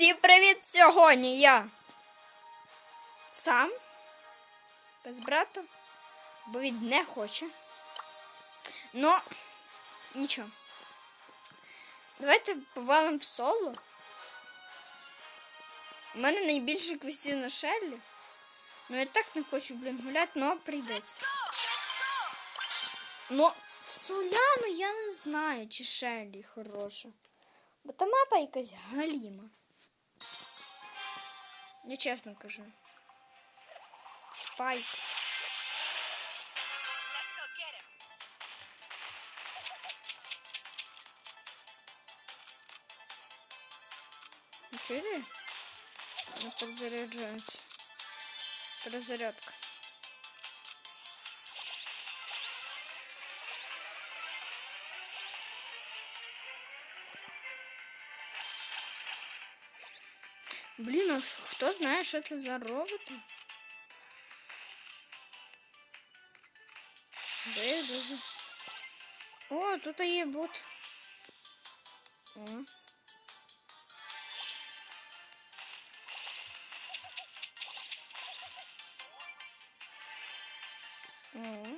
Всім привіт сьогодні я сам без брата, бо він не хоче. Ну, нічого. Давайте повалимо в соло. У мене найбільше квестів на Шеллі. Ну я так не хочу, блін, гуляти, але прийдеться. Ну, в Соляну я не знаю, чи Шеллі хороша. Бо та мапа якась галіма. Я чесно кажу. Спайк. Ну, Чули? Она перезаряджается. Перезарядка. Блін, а хто знає, що це за роботи? Де я дуже. О, тут є бот. О. О.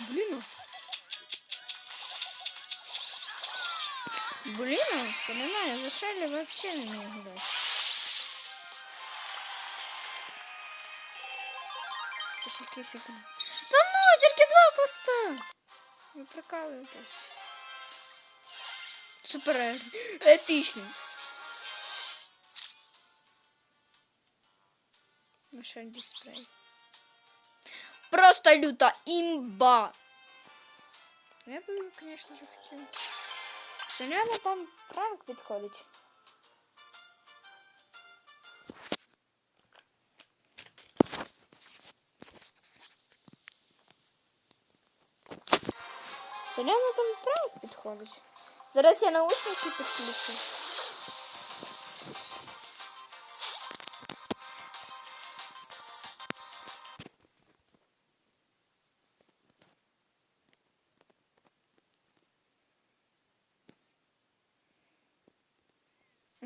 Блин. Ну. Блин, вспоминаю, ну, зашали вообще на меня гулять. Косяки секрет. Да ну, только два куста! Не прикалываетесь. Супер эпичный. Нашел ну, дисплей. Просто люта имба. Я бы, конечно же, хотел. Сьогодні там пранк підходить. Селяна там пранк підходить. Зараз я наушники підключу.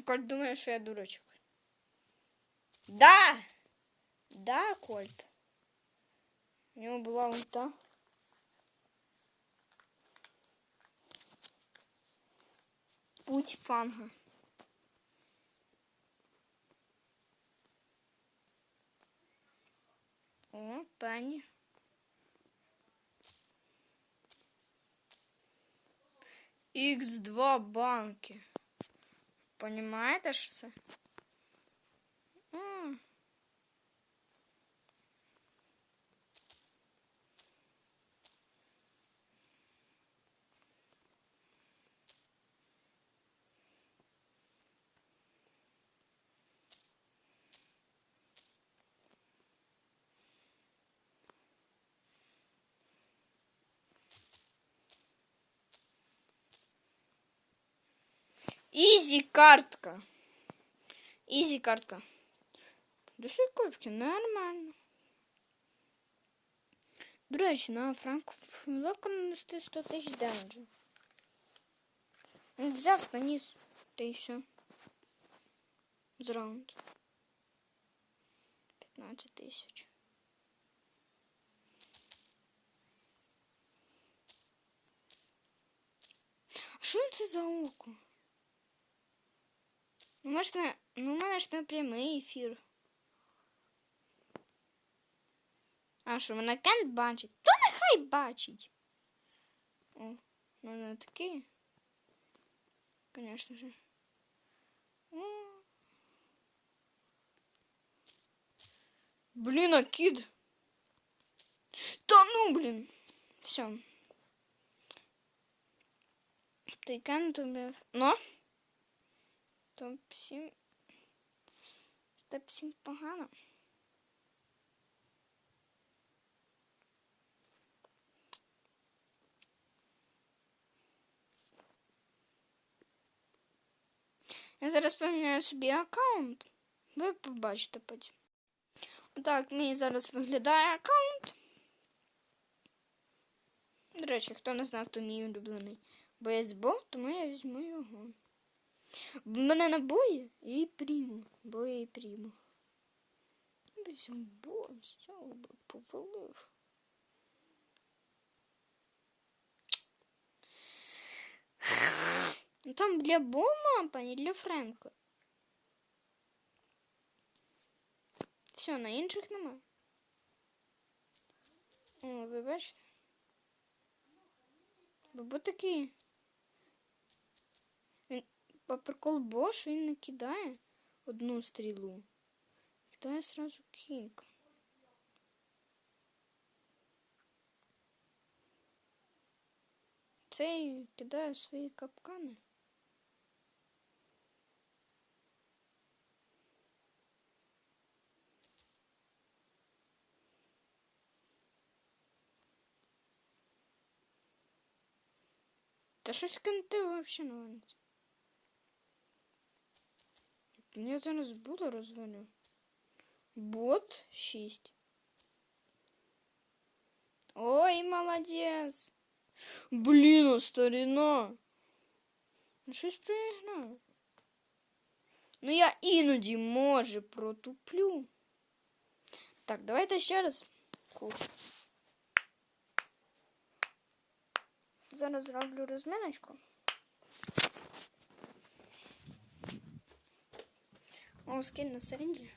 Кольт думає, що я дурачок. Да! Да, Кольт. У нього була ульта. Путь фанга. О, пані. Х2 банки. Понимаєте, що це? М. Ізі картка. Ізі картка. Десять кубки, нормально. До речі, на Франку легко нанести 100 тисяч демеджу. Він взяв, наніс, та й все. З раунд. 15 тисяч. А що це за око? Ну, може, не, ну, у мене ж не прямий ефір. А що, мене Кент бачить? То нехай бачить. О, ну не такі. Конечно же. О. Блін, а кід. Та ну, блін. Все. Той Кент убив. Ну? Топ-7. Топ-7 погано. Я зараз поміняю собі аккаунт. Ви побачите потім. Так, мій зараз виглядає аккаунт. До речі, хто не знав, то мій улюблений боєць Бо, тому я візьму його. Мене набої і прийму. Бої і прийму. Візьму бо, все, би повалив. Ну, Там для Бо мапа, не для Френка. Все, на інших нема. О, ви бачите? Бо такий. Прикол Бош він не кидає одну стрілу. Кидає сразу кілька. Цей кидає свої капкани. Та щось кенти вообще не валить. Я зараз буду розвалю. Бот 6. Ой, молодець. Блін, а старина. Ну щось проіграв. Ну я іноді може протуплю. Так, давайте ще раз. Кур. Зараз зроблю розминочку. О, скин на Сенді.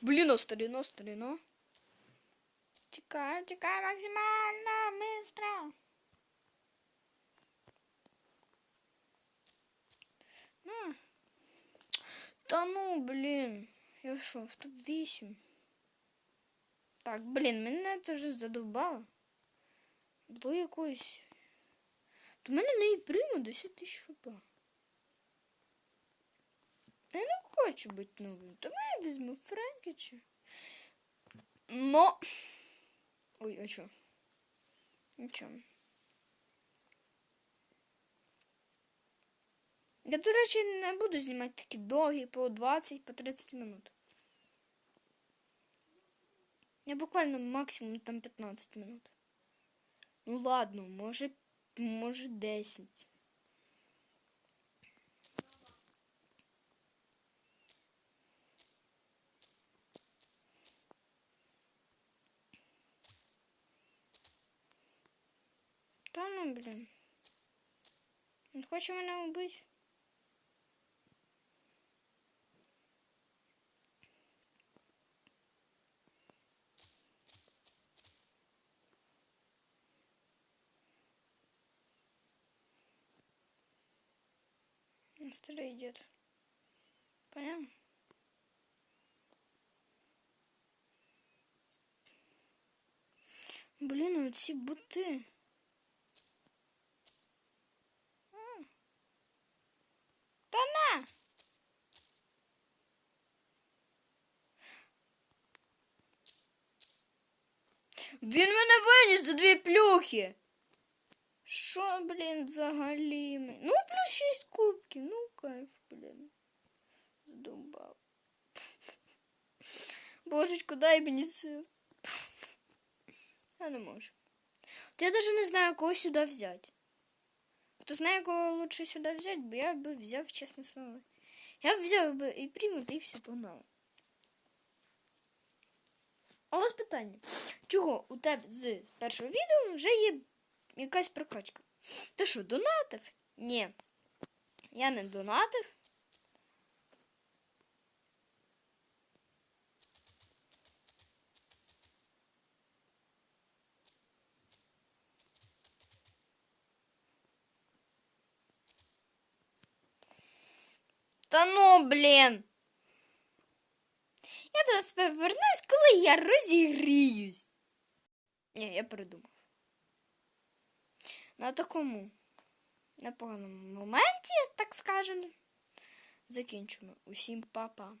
Блін, старіно, старіно. Тікаю, тікаю максимально быстро. На. Та ну, блін. Я що, в топ 8? Так, блін, мене це вже задовбало. Було якось. До мене не прийме 10 тисяч хп. Я не хочу бути новим. Тому я візьму Френкіча. Но. Ой, а чо? Нічого. Я, до речі, не буду знімати такі довгі по 20, по 30 минут. Я буквально максимум там 15 минут. Ну ладно, може, може 10. Та ну, блін. Він хоче вбити. Старый дед. Понятно? Блін, оці бути. А. Та на! Він мене виніс за дві плюхи. Що, блін, взагалі? Ну, плюс 6 кубків, ну кайф, блін. Задумав. Божечко, дай мені це. Я не можу. Я даже не знаю, кого сюди взяти. Хто знає, кого лучше сюди взяти, бо я би взяв, чесне слово. Я б взяв би і приму, і все погнали. А ось питання. Чого у тебе з першого відео вже є якась прокачка? Ти що, донатив? Ні. Я не донатив. Та ну, блін. Я до вас повернусь, коли я розігріюсь. Ні, я придумав. На такому непоганому моменті, так скажемо, закінчимо. Усім па-па.